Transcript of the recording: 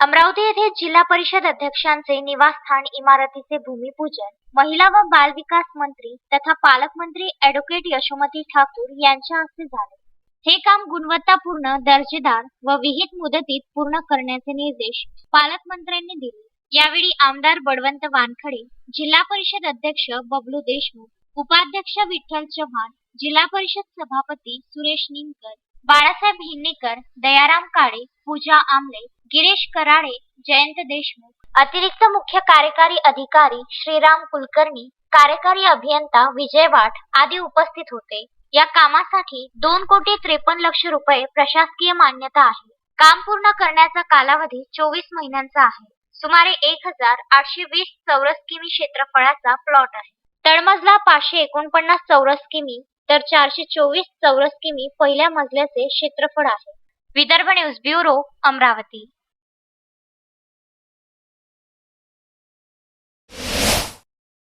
अमरावती येथे जिल्हा परिषद अध्यक्षांचे निवासस्थान इमारतीचे भूमिपूजन महिला व बाल विकास मंत्री तथा पालकमंत्री ऍडव्होकेट यशोमती ठाकूर यांच्या हस्ते झाले. हे काम गुणवत्तापूर्ण दर्जेदार व विहित मुदतीत पूर्ण करण्याचे निर्देश पालकमंत्र्यांनी दिले. यावेळी आमदार बळवंत वानखडे जिल्हा परिषद अध्यक्ष बबलू देशमुख उपाध्यक्ष विठ्ठल चव्हाण जिल्हा परिषद सभापती सुरेश निमकर बाळासाहेब हिन्नेकर दयाराम काळे पूजा आमले गिरीश कराडे जयंत देशमुख अतिरिक्त मुख्य कार्यकारी अधिकारी श्रीराम कुलकर्णी कार्यकारी अभियंता विजय वाठ आदी उपस्थित होते. या कामासाठी दोन कोटी त्रेपन्न लक्ष रुपये प्रशासकीय मान्यता आहे. काम पूर्ण करण्याचा कालावधी चोवीस महिन्यांचा आहे. सुमारे एक हजार आठशे वीस चौरस किमी क्षेत्रफळाचा प्लॉट आहे. तळमजला पाचशे एकोणपन्नास चौरस किमी तर चारशे चोवीस चौरस किमी पहिल्या मजल्याचे क्षेत्रफळ आहे. Vidarbha news bureau Amravati.